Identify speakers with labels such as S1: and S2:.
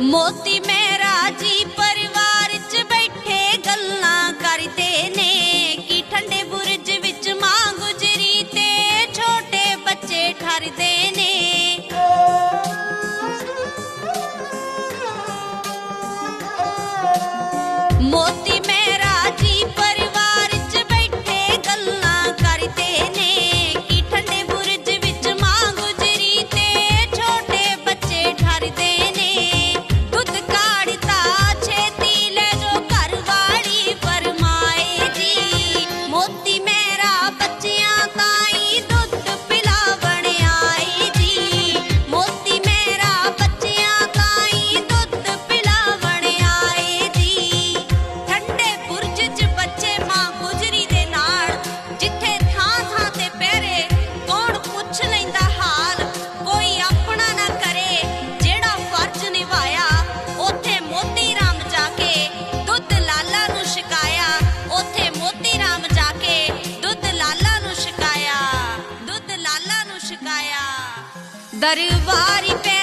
S1: ਮੋਤੀ ਮਹਿਰਾ ਜੀ ਪਰਿਵਾਰ 'ਚ ਬੈਠੇ ਗੱਲਾਂ ਕਰਦੇ ਨੇ ਕਿ ਠੰਡੇ ਬੁਰਜ ਵਿੱਚ ਮਾਂ ਗੁਜਰੀ ਤੇ ਛੋਟੇ ਬੱਚੇ ਠਰਦੇ ਨੇ। ਮੋਤੀ दरबारी पे